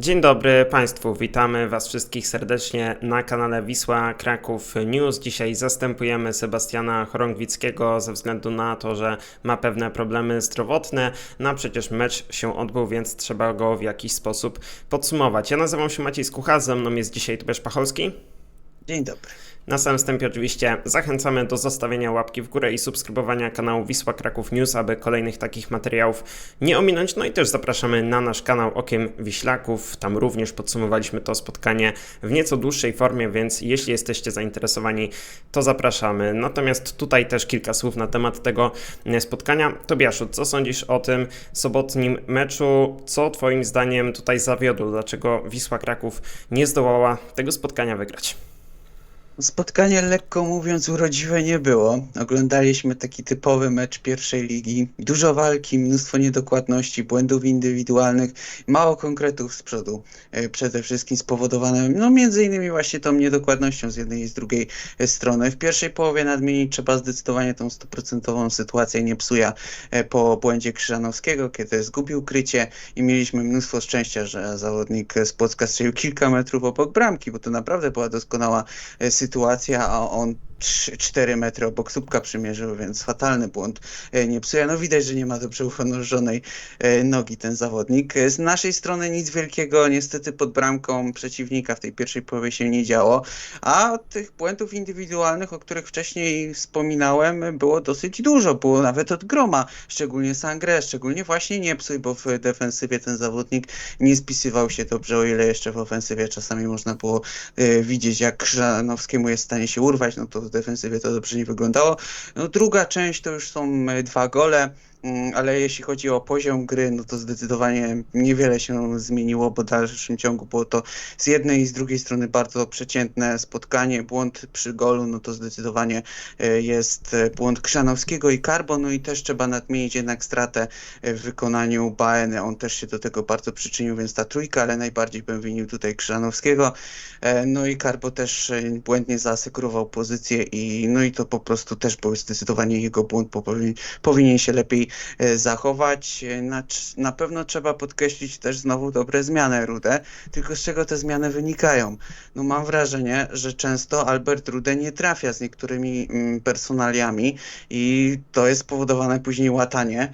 Dzień dobry Państwu, witamy Was wszystkich serdecznie na kanale Wisła Kraków News. Dzisiaj zastępujemy Sebastiana Chorągwickiego ze względu na to, że ma pewne problemy zdrowotne. No przecież mecz się odbył, więc trzeba go w jakiś sposób podsumować. Ja nazywam się Maciej Skucha, ze mną jest dzisiaj Tobiasz Pacholski. Dzień dobry. Na samym wstępie oczywiście zachęcamy do zostawienia łapki w górę i subskrybowania kanału Wisła Kraków News, aby kolejnych takich materiałów nie ominąć. No i też zapraszamy na nasz kanał Okiem Wiślaków. Tam również podsumowaliśmy to spotkanie w nieco dłuższej formie, więc jeśli jesteście zainteresowani, to zapraszamy. Natomiast tutaj też kilka słów na temat tego e, spotkania. Tobiaszu, co sądzisz o tym sobotnim meczu? Co Twoim zdaniem tutaj zawiodło? Dlaczego Wisła Kraków nie zdołała tego spotkania wygrać? Spotkanie lekko mówiąc urodziwe nie było. Oglądaliśmy taki typowy mecz pierwszej ligi. Dużo walki, mnóstwo niedokładności, błędów indywidualnych, mało konkretów z przodu. E, Przede wszystkim spowodowane no między innymi właśnie tą niedokładnością z jednej i z drugiej e, strony. W pierwszej połowie nadmienić trzeba zdecydowanie tą stuprocentową sytuację nie psuja e, po błędzie Krzyżanowskiego, kiedy zgubił krycie i mieliśmy mnóstwo szczęścia, że zawodnik z Płocka strzelił kilka metrów obok bramki, bo to naprawdę była doskonała e, sytuacja, a on 4 metry obok słupka przymierzył, więc fatalny błąd e, nie psuje. No widać, że nie ma dobrze uhonorzonej e, nogi ten zawodnik. E, Z naszej strony nic wielkiego niestety pod bramką przeciwnika w tej pierwszej połowie się nie działo, a tych błędów indywidualnych, o których wcześniej wspominałem, było dosyć dużo, było nawet od groma, szczególnie Sangre, szczególnie właśnie nie psuj, bo w defensywie ten zawodnik nie spisywał się dobrze, o ile jeszcze w ofensywie czasami można było widzieć, jak Krzyżanowskiemu jest w stanie się urwać, no to w defensywie to dobrze nie wyglądało. No druga część to już są e, dwa gole. Mm, Ale jeśli chodzi o poziom gry, no to zdecydowanie niewiele się zmieniło, bo w dalszym ciągu było to z jednej i z drugiej strony bardzo przeciętne spotkanie. Błąd przy golu, no to zdecydowanie e, jest e, błąd Krzanowskiego i Karbo, no i też trzeba nadmienić jednak stratę e, w wykonaniu Baeny. On też się do tego bardzo przyczynił, więc ta trójka, ale najbardziej bym winił tutaj Krzanowskiego. No i Karbo też błędnie zaasekurował pozycję i no i to po prostu też był zdecydowanie jego błąd, bo powinien, powinien się lepiej zachować. E, Na, na pewno trzeba podkreślić też znowu dobre zmiany Rude, tylko z czego te zmiany wynikają? No mam wrażenie, że często Albert Rude nie trafia z niektórymi mm, personaliami i to jest spowodowane później łatanie e,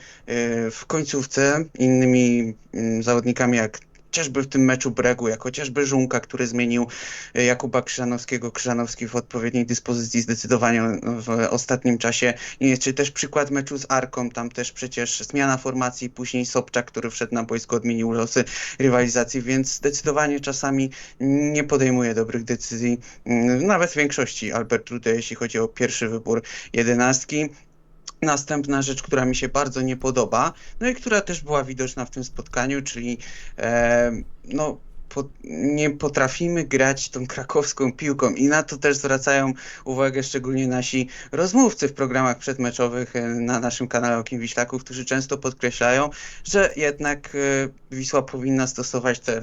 w końcówce innymi mm, zawodnikami jak chociażby w tym meczu Bregu, jak chociażby Żunka, który zmienił e, Jakuba Krzyżanowskiego, Krzyżanowski w odpowiedniej dyspozycji zdecydowanie no, w ostatnim czasie. Czy też przykład meczu z Arką, tam też przecież zmiana formacji, później Sobczak, który wszedł na boisko, odmienił losy rywalizacji, więc zdecydowanie czasami nie podejmuje dobrych decyzji, mm, nawet w większości Albert Rude, jeśli chodzi o pierwszy wybór jedenastki. Następna rzecz, która mi się bardzo nie podoba, no i która też była widoczna w tym spotkaniu, czyli e, no, po, nie potrafimy grać tą krakowską piłką i na to też zwracają uwagę szczególnie nasi rozmówcy w programach przedmeczowych e, na naszym kanale Okiem Wiślaków, którzy często podkreślają, że jednak e, Wisła powinna stosować te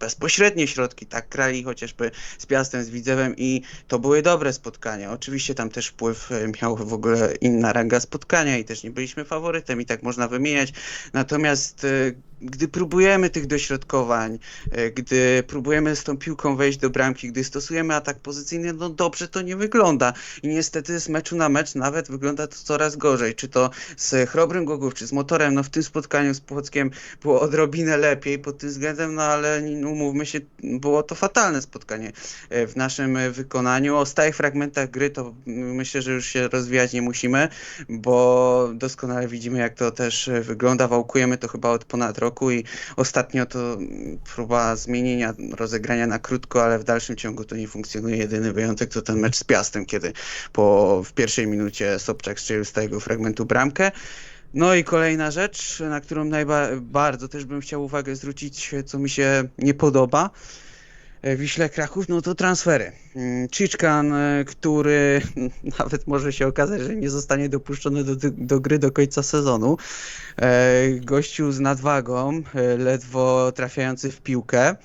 bezpośrednie środki, tak grali chociażby z Piastem, z Widzewem i to były dobre spotkania. Oczywiście tam też wpływ e, miał w ogóle inna ranga spotkania i też nie byliśmy faworytem i tak można wymieniać. Natomiast e, gdy próbujemy tych dośrodkowań, e, gdy próbujemy z tą piłką wejść do bramki, gdy stosujemy atak pozycyjny, no dobrze to nie wygląda. I niestety z meczu na mecz nawet wygląda to coraz gorzej. Czy to z Chrobrym Głogów, czy z Motorem, no w tym spotkaniu z Płockiem było odrobinę lepiej pod tym względem, no ale umówmy się, było to fatalne spotkanie e, w naszym wykonaniu. O stałych fragmentach gry to myślę, że już się rozwijać nie musimy, bo doskonale widzimy jak to też wygląda. Wałkujemy to chyba od ponad roku i ostatnio to próba zmienienia rozegrania na krótko, ale w dalszym ciągu to nie funkcjonuje. Jedyny wyjątek to ten mecz z Piastem, kiedy po w pierwszej minucie Sobczak strzelił z tego fragmentu bramkę. No i kolejna rzecz, na którą najba- bardzo też bym chciał uwagę zwrócić, co mi się nie podoba. E, Wiśle Kraków, no to transfery. Mm, Chiczkan, e, który nawet może się okazać, że nie zostanie dopuszczony do, do gry do końca sezonu. E, Gościu z nadwagą, ledwo trafiający w piłkę.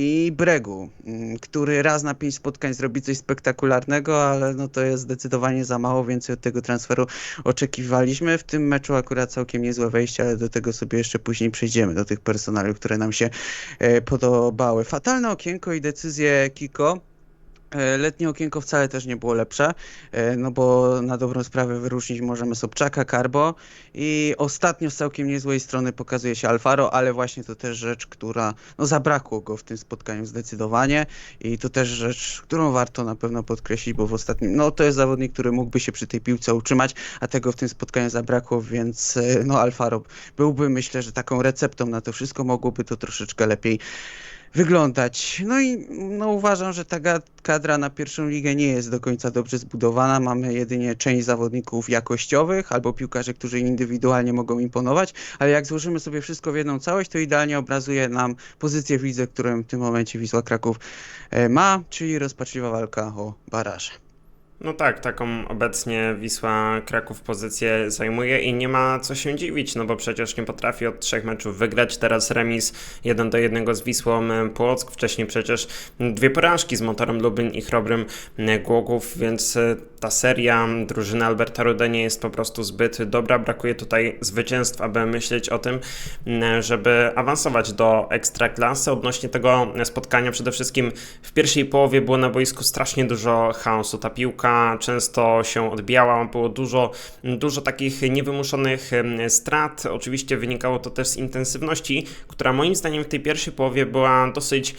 I Bregu, mm, który raz na pięć spotkań zrobi coś spektakularnego, ale no to jest zdecydowanie za mało, więcej od tego transferu oczekiwaliśmy. W tym meczu akurat całkiem niezłe wejście, ale do tego sobie jeszcze później przejdziemy, do tych personaliów, które nam się e, podobały. Fatalne okienko i decyzje Kiko. E, Letnie okienko wcale też nie było lepsze, e, no bo na dobrą sprawę wyróżnić możemy Sobczaka, Carbo i ostatnio z całkiem niezłej strony pokazuje się Alfaro, ale właśnie to też rzecz, która, no zabrakło go w tym spotkaniu zdecydowanie i to też rzecz, którą warto na pewno podkreślić, bo w ostatnim, no to jest zawodnik, który mógłby się przy tej piłce utrzymać, a tego w tym spotkaniu zabrakło, więc e, no Alfaro byłby myślę, że taką receptą na to wszystko mogłoby to troszeczkę lepiej wyglądać. No i no, uważam, że ta kadra na pierwszą ligę nie jest do końca dobrze zbudowana. Mamy jedynie część zawodników jakościowych albo piłkarzy, którzy indywidualnie mogą imponować, ale jak złożymy sobie wszystko w jedną całość, to idealnie obrazuje nam pozycję w lidze, którą w tym momencie Wisła Kraków e, ma, czyli rozpaczliwa walka o baraże. No tak, taką obecnie Wisła Kraków pozycję zajmuje i nie ma co się dziwić, no bo przecież nie potrafi od trzech meczów wygrać. Teraz remis 1 do 1 z Wisłą e, Płock, wcześniej przecież dwie porażki z Motorem Lublin i Chrobrym e, Głogów, więc e, ta seria drużyny Alberta Rude nie jest po prostu zbyt dobra. Brakuje tutaj zwycięstw, aby myśleć o tym, żeby awansować do ekstraklasy. Odnośnie tego spotkania przede wszystkim w pierwszej połowie było na boisku strasznie dużo chaosu. Ta piłka często się odbijała, było dużo, dużo takich niewymuszonych strat. Oczywiście wynikało to też z intensywności, która moim zdaniem w tej pierwszej połowie była dosyć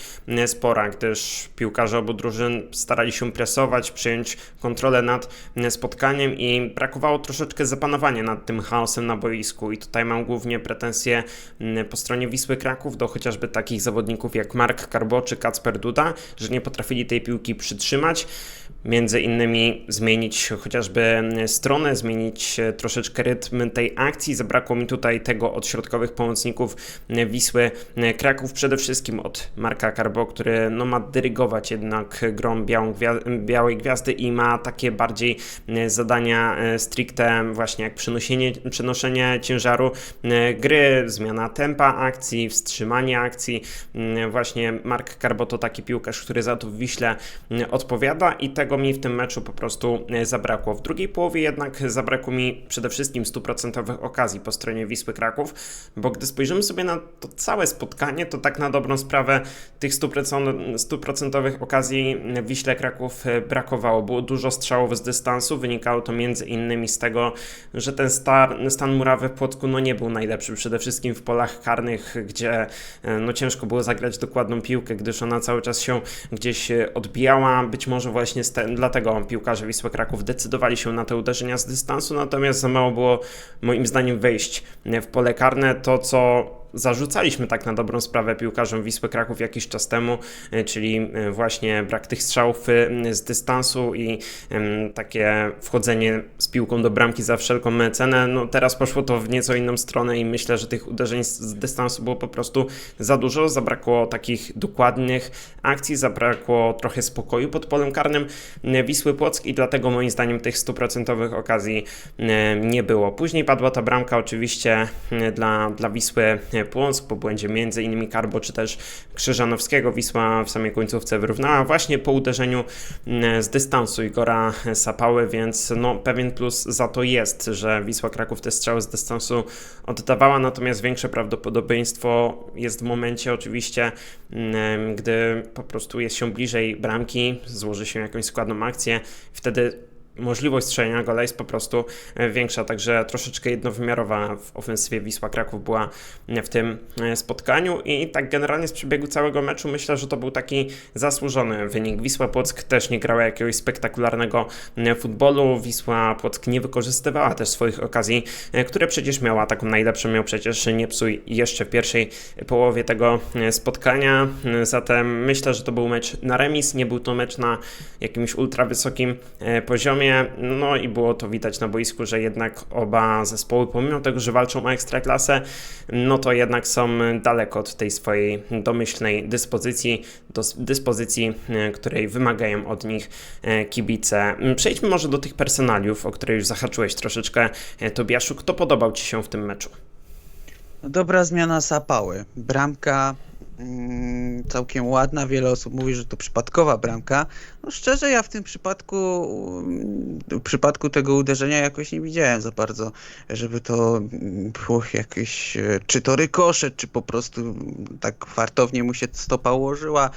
spora, gdyż piłkarze obu drużyn starali się presować, przyjąć kontrolę nad em, spotkaniem i brakowało troszeczkę zapanowania nad tym chaosem na boisku. I tutaj mam głównie pretensje po stronie Wisły Kraków do chociażby takich zawodników jak Mark Karbo czy Kacper Duda, że nie potrafili tej piłki przytrzymać między innymi zmienić chociażby stronę, zmienić e, troszeczkę rytm tej akcji. Zabrakło mi tutaj tego od środkowych pomocników Wisły Kraków, przede wszystkim od Marka Karbo, który no, ma dyrygować jednak grą białą, Białej Gwiazdy i ma takie bardziej e, zadania e, stricte właśnie jak przenoszenie, przenoszenie ciężaru gry, zmiana tempa akcji, wstrzymanie akcji. Właśnie Mark Karbo to taki piłkarz, który za to w Wiśle odpowiada i tego mi w tym meczu po prostu e, zabrakło. W drugiej połowie jednak zabrakło mi przede wszystkim stuprocentowych okazji po stronie Wisły Kraków, bo gdy spojrzymy sobie na to całe spotkanie, to tak na dobrą sprawę tych 100% stuprocentowych okazji w Wiśle Kraków e, brakowało. Było dużo strzałów z dystansu, wynikało to między innymi z tego, że ten star, stan murawy w Płocku no nie był najlepszy, przede wszystkim w polach karnych, gdzie e, no ciężko było zagrać dokładną piłkę, gdyż ona cały czas się gdzieś odbijała. Być może właśnie z te, dlatego piłkarze Wisły Kraków decydowali się na te uderzenia z dystansu, natomiast za mało było moim zdaniem wejść w pole karne. To, co zarzucaliśmy tak na dobrą sprawę piłkarzom Wisły Kraków jakiś czas temu, e, czyli e, właśnie brak tych strzałów e, z dystansu i takie wchodzenie z piłką do bramki za wszelką cenę. No teraz poszło to w nieco inną stronę i myślę, że tych uderzeń z- dystansu było po prostu za dużo. Zabrakło takich dokładnych akcji, zabrakło trochę spokoju pod polem karnym Wisły Płock i dlatego moim zdaniem tych stuprocentowych okazji nie było. Później padła ta bramka oczywiście dla, dla Wisły e, Płock po błędzie innymi Karbo czy też Krzyżanowskiego. Wisła w samej końcówce wyrównała właśnie po uderzeniu m, z dystansu Igora Sapały, więc no, pewien plus za to jest, że Wisła Kraków te strzały z dystansu oddawała, natomiast większe prawdopodobieństwo jest w momencie oczywiście, m, gdy po prostu jest się bliżej bramki, złoży się jakąś składną akcję, wtedy możliwość strzelenia gola jest po prostu e, większa, także troszeczkę jednowymiarowa w ofensywie Wisła Kraków była w tym e, spotkaniu. I tak generalnie z przebiegu całego meczu myślę, że to był taki zasłużony wynik. Wisła Płock też nie grała jakiegoś spektakularnego e, futbolu, Wisła Płock nie wykorzystywała też swoich okazji, które przecież miała, taką najlepszą miał przecież Niepsuj jeszcze w pierwszej połowie tego spotkania, zatem myślę, że to był mecz na remis, nie był to mecz na jakimś ultra wysokim e, no i było to widać na boisku, że jednak oba zespoły, pomimo tego, że walczą o ekstraklasę, no to jednak są daleko od tej swojej domyślnej dyspozycji, do dyspozycji, e, której wymagają od nich e, kibice. Przejdźmy może do tych personaliów, o które już zahaczyłeś troszeczkę, e, Tobiaszu. Kto podobał Ci się w tym meczu? Dobra zmiana Sapały. Bramka całkiem ładna. Wiele osób mówi, że to przypadkowa bramka. No szczerze, ja w tym przypadku, mm, w przypadku tego uderzenia jakoś nie widziałem za bardzo, żeby to mm, było jakieś, e, czy to rykoszet, czy po prostu mm, tak fartownie mu się stopa ułożyła.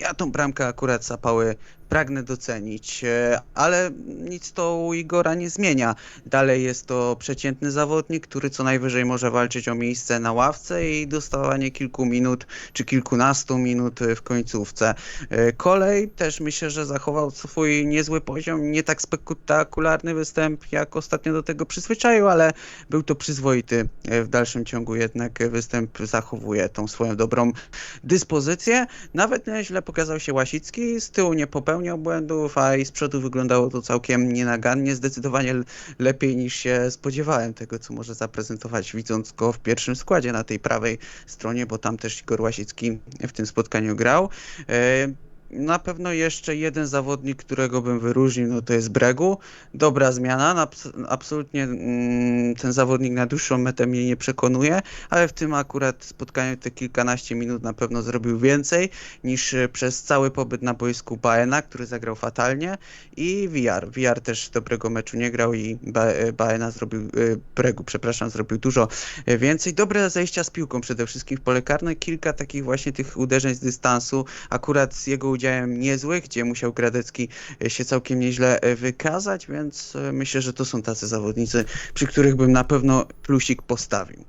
Ja tą bramkę akurat zapały pragnę docenić, e, ale nic to u Igora nie zmienia. Dalej jest to przeciętny zawodnik, który co najwyżej może walczyć o miejsce na ławce i dostawanie kilku minut czy kilkunastu minut w końcówce. E, Kolej też myślę, że zachował swój niezły poziom, nie tak spektakularny występ jak ostatnio do tego przyzwyczaił, ale był to przyzwoity e, w dalszym ciągu jednak występ zachowuje tą swoją dobrą dyspozycję. Nawet nieźle pokazał się Łasicki, z tyłu nie popełniał błędów, a i z przodu wyglądało to całkiem nienagannie, zdecydowanie lepiej niż się spodziewałem tego, co może zaprezentować, widząc go w pierwszym składzie na tej prawej stronie, bo tam też Igor Łasicki w tym spotkaniu grał. Na pewno jeszcze jeden zawodnik, którego bym wyróżnił, no to jest Bregu. Dobra zmiana, na abs- absolutnie mm, ten zawodnik na dłuższą metę mnie nie przekonuje, ale w tym akurat spotkaniu te kilkanaście minut na pewno zrobił więcej niż e, przez cały pobyt na boisku Baena, który zagrał fatalnie i VR. VR też dobrego meczu nie grał i e, Baena zrobił, e, Bregu, przepraszam, zrobił dużo więcej. Dobre zejścia z piłką przede wszystkim w pole karne, kilka takich właśnie tych uderzeń z dystansu, akurat jego udziałem niezłych, gdzie musiał Gradecki e, się całkiem nieźle e, wykazać, więc e, myślę, że to są tacy zawodnicy, przy których bym na pewno plusik postawił.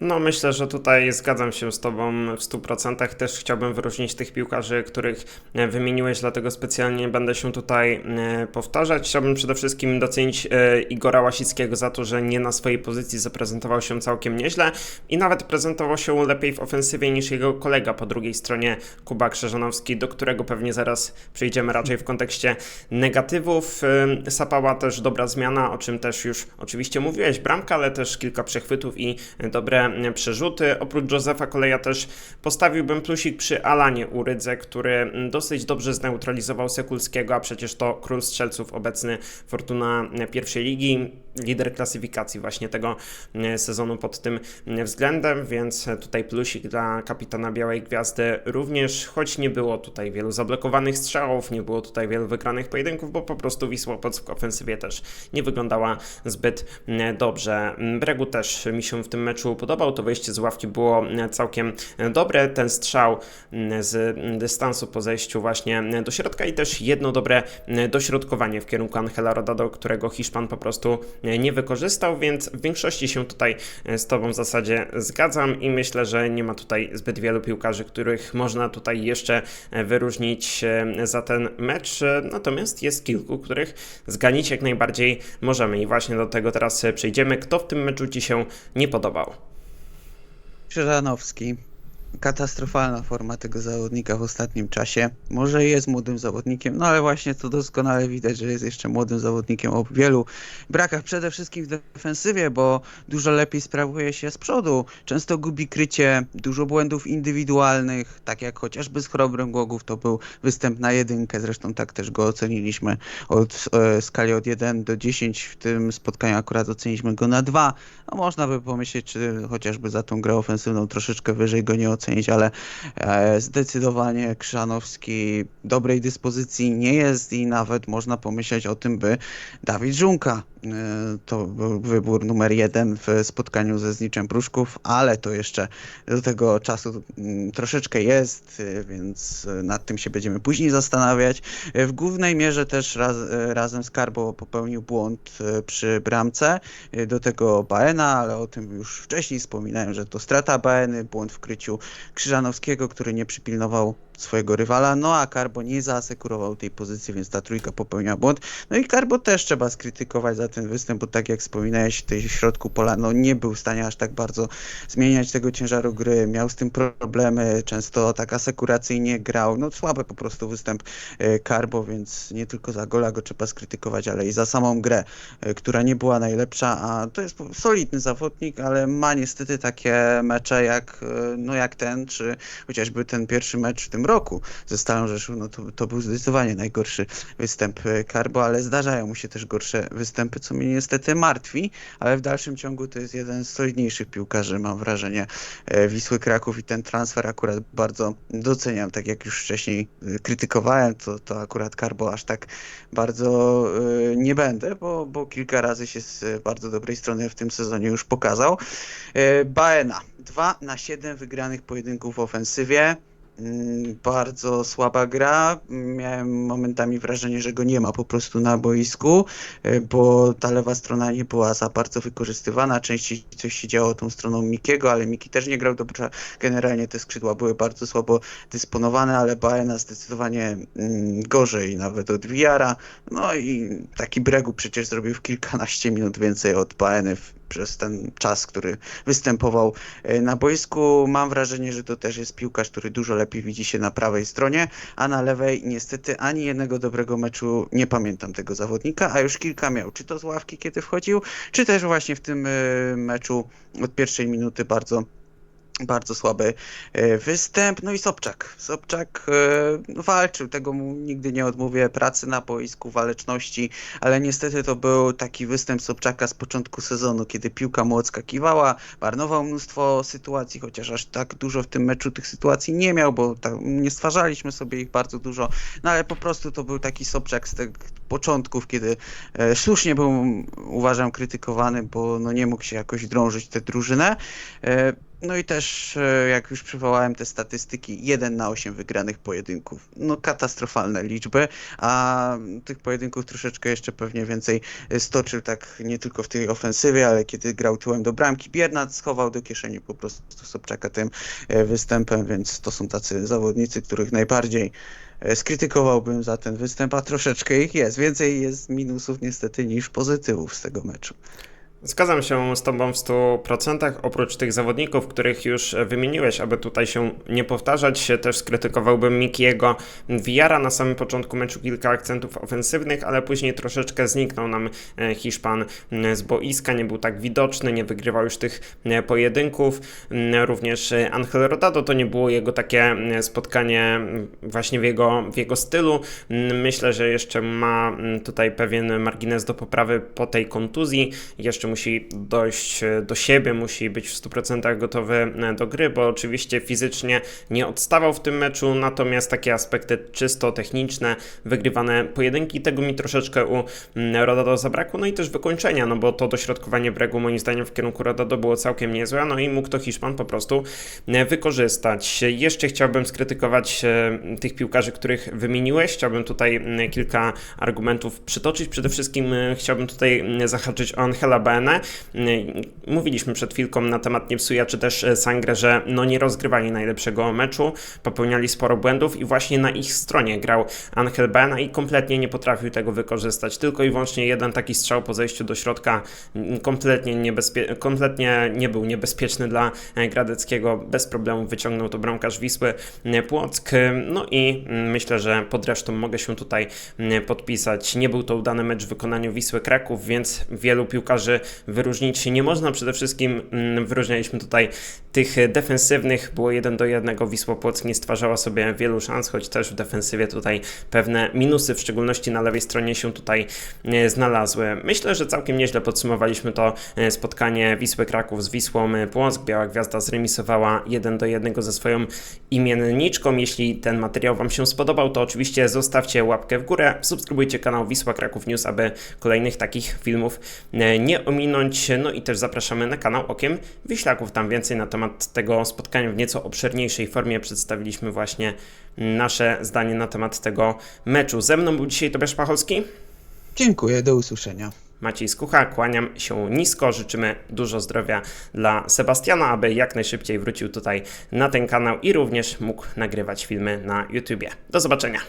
No, myślę, że tutaj zgadzam się z Tobą w 100%. Też chciałbym wyróżnić tych piłkarzy, których e, wymieniłeś, dlatego specjalnie będę się tutaj e, powtarzać. Chciałbym przede wszystkim docenić e, Igora Łasickiego za to, że nie na swojej pozycji zaprezentował się całkiem nieźle i nawet prezentował się lepiej w ofensywie niż jego kolega po drugiej stronie, Kuba Krzyżanowski, do którego pewnie zaraz przejdziemy raczej w kontekście negatywów. Sapała też dobra zmiana, o czym też już oczywiście mówiłeś, bramka, ale też kilka przechwytów i dobre e, przerzuty. Oprócz Józefa Koleja też postawiłbym plusik przy Alanie Urydze, który mm, dosyć dobrze zneutralizował Sekulskiego, a przecież to król strzelców obecny Fortuna pierwszej ligi, lider klasyfikacji właśnie tego e, sezonu pod tym e, względem, więc tutaj plusik dla kapitana Białej Gwiazdy również, choć nie było tutaj wielu zablokowanych strzałów, nie było tutaj wielu wygranych pojedynków, bo po prostu Wisła Płock w ofensywie też nie wyglądała zbyt e, dobrze. Bregu też mi się w tym meczu podobał, to wejście z ławki było e, całkiem e, dobre, ten strzał z dystansu po zejściu właśnie e, do środka i też jedno dobre dośrodkowanie w kierunku Angela Rodado, którego Hiszpan po prostu nie wykorzystał, więc w większości się tutaj z Tobą w zasadzie zgadzam i myślę, że nie ma tutaj zbyt wielu piłkarzy, których można tutaj jeszcze wyróżnić za ten mecz, natomiast jest kilku, których zganić jak najbardziej możemy i właśnie do tego teraz przejdziemy. Kto w tym meczu Ci się nie podobał? Krzyżanowski. Katastrofalna forma tego zawodnika w ostatnim czasie. Może jest młodym zawodnikiem, no ale właśnie to doskonale widać, że jest jeszcze młodym zawodnikiem o wielu brakach. Przede wszystkim w defensywie, bo dużo lepiej sprawuje się z przodu. Często gubi krycie, dużo błędów indywidualnych, tak jak chociażby z Chrobrym Głogów to był występ na jedynkę, zresztą tak też go oceniliśmy od e, skali od 1 do 10. W tym spotkaniu akurat oceniliśmy go na 2. No można by pomyśleć, czy chociażby za tą grę ofensywną troszeczkę wyżej go nie ocenić, ale e, zdecydowanie Krzanowski dobrej dyspozycji nie jest i nawet można pomyśleć o tym, by Dawid Żunka to był wybór numer jeden w spotkaniu ze Zniczem Pruszków, ale to jeszcze do tego czasu mm, troszeczkę jest, e, więc e, nad tym się będziemy później zastanawiać. E, W głównej mierze też raz, e, razem z Karbo popełnił błąd e, przy bramce e, do tego Baena, ale o tym już wcześniej wspominałem, że to strata Baeny, błąd w kryciu Krzyżanowskiego, który nie przypilnował swojego rywala, no a Karbo nie zaasekurował tej pozycji, więc ta trójka popełniła błąd. No i Karbo też trzeba skrytykować za ten występ, bo tak jak wspominałeś, w środku pola no nie był w stanie aż tak bardzo zmieniać tego ciężaru gry, miał z tym problemy, często tak asekuracyjnie grał, no słaby po prostu występ e, Karbo, więc nie tylko za gola go trzeba skrytykować, ale i za samą grę, e, która nie była najlepsza, a to jest solidny zawodnik, ale ma niestety takie mecze jak, e, no jak ten, czy chociażby ten pierwszy mecz w tym roku ze Stalą Rzeszów, no to, to był zdecydowanie najgorszy występ e, Karbo, ale zdarzają mu się też gorsze występy, co mnie niestety martwi, ale w dalszym ciągu to jest jeden z solidniejszych piłkarzy, mam wrażenie, e, Wisły Kraków i ten transfer akurat bardzo doceniam, tak jak już wcześniej e, krytykowałem, to, to akurat Karbo aż tak bardzo nie będę, bo, bo kilka razy się z bardzo dobrej strony w tym sezonie już pokazał. Baena, 2 na 7 wygranych pojedynków w ofensywie. Mm, Bardzo słaba gra. Miałem momentami wrażenie, że go nie ma po prostu na boisku, e, bo ta lewa strona nie była za bardzo wykorzystywana. Częściej coś się działo tą stroną Mikiego, ale Miki też nie grał dobrze. Generalnie te skrzydła były bardzo słabo dysponowane, ale Baena zdecydowanie mm, gorzej nawet od Wiara. No i taki Bregu przecież zrobił w kilkanaście minut więcej od Baeny w- przez ten czas, który występował e, na boisku. Mam wrażenie, że to też jest piłkarz, który dużo lepiej widzi się na prawej stronie, a na lewej niestety ani jednego dobrego meczu nie pamiętam tego zawodnika, a już kilka miał. Czy to z ławki, kiedy wchodził, czy też właśnie w tym e, meczu od pierwszej minuty bardzo bardzo słaby e, występ. No i Sobczak. Sobczak e, walczył, tego mu nigdy nie odmówię, pracy na boisku, waleczności, ale niestety to był taki występ Sobczaka z początku sezonu, kiedy piłka mu odskakiwała, marnował mnóstwo sytuacji, chociaż aż tak dużo w tym meczu tych sytuacji nie miał, bo nie stwarzaliśmy sobie ich bardzo dużo, no ale po prostu to był taki Sobczak z tych początków, kiedy e, słusznie był, uważam, krytykowany, bo no nie mógł się jakoś drążyć tę drużynę. No i też, e, jak już przywołałem te statystyki, 1 na 8 wygranych pojedynków. No katastrofalne liczby, a tych pojedynków troszeczkę jeszcze pewnie więcej e, stoczył tak nie tylko w tej ofensywie, ale kiedy grał tyłem do bramki. Biernat schował do kieszeni po prostu Sobczaka tym e, występem, więc to są tacy zawodnicy, których najbardziej skrytykowałbym za ten występ, a troszeczkę ich jest. Więcej jest minusów niestety niż pozytywów z tego meczu. Zgadzam się z Tobą w 100%. Oprócz tych zawodników, których już wymieniłeś, aby tutaj się nie powtarzać, też skrytykowałbym Mikiego Wiara na samym początku meczu kilka akcentów ofensywnych, ale później troszeczkę zniknął nam e, Hiszpan m, z boiska, nie był tak widoczny, nie wygrywał już tych e, pojedynków. M, Również e, Angel Rodado to nie było jego takie m, spotkanie właśnie w jego, w jego stylu. Myślę, że jeszcze ma tutaj pewien margines do poprawy po tej kontuzji. Jeszcze musi dojść e, do siebie, musi być w 100% gotowy e, do gry, bo oczywiście fizycznie nie odstawał w tym meczu, natomiast takie aspekty czysto techniczne, wygrywane pojedynki, tego mi troszeczkę u mm, Rodado zabrakło, no i też wykończenia, no bo to dośrodkowanie bregu moim zdaniem w kierunku Rodado było całkiem niezłe, no i mógł to Hiszpan po prostu e, wykorzystać. Jeszcze chciałbym skrytykować tych piłkarzy, których wymieniłeś, chciałbym tutaj mm, kilka argumentów przytoczyć, przede wszystkim chciałbym tutaj mm, zahaczyć o Angela Bene. Mówiliśmy przed chwilką na temat Niepsuja czy też e, Sangre, że no nie rozgrywali najlepszego meczu, popełniali sporo błędów i właśnie na ich stronie grał Angel Bena i kompletnie nie potrafił tego wykorzystać. Tylko i wyłącznie jeden taki strzał po zejściu do środka mm, kompletnie, niebezpie- kompletnie nie był niebezpieczny dla e, Gradeckiego. Bez problemu wyciągnął to bramkarz Wisły e, Płock. No i mm, myślę, że pod resztą mogę się tutaj mm, podpisać. Nie był to udany mecz w wykonaniu Wisły Kraków, więc wielu piłkarzy wyróżnić się nie można. Przede wszystkim mm, wyróżnialiśmy tutaj tych defensywnych. Było jeden do jednego. Wisła Płock nie stwarzała sobie wielu szans, choć też w defensywie tutaj pewne minusy, w szczególności na lewej stronie się tutaj e, znalazły. Myślę, że całkiem nieźle podsumowaliśmy to e, spotkanie Wisły Kraków z Wisłą e, Płock. Biała Gwiazda zremisowała 1 do 1 ze swoją imienniczką. Jeśli ten materiał Wam się spodobał, to oczywiście zostawcie łapkę w górę, subskrybujcie kanał Wisła Kraków News, aby kolejnych takich filmów e, nie ominąć. No i też zapraszamy na kanał Okiem Wiślaków. Tam więcej na temat tego spotkania w nieco obszerniejszej formie przedstawiliśmy właśnie nasze zdanie na temat tego meczu. Ze mną był dzisiaj Tobiasz Pacholski. Dziękuję, do usłyszenia. Maciej Skucha, kłaniam się nisko, życzymy dużo zdrowia dla Sebastiana, aby jak najszybciej wrócił tutaj na ten kanał i również mógł nagrywać filmy na YouTubie. Do zobaczenia.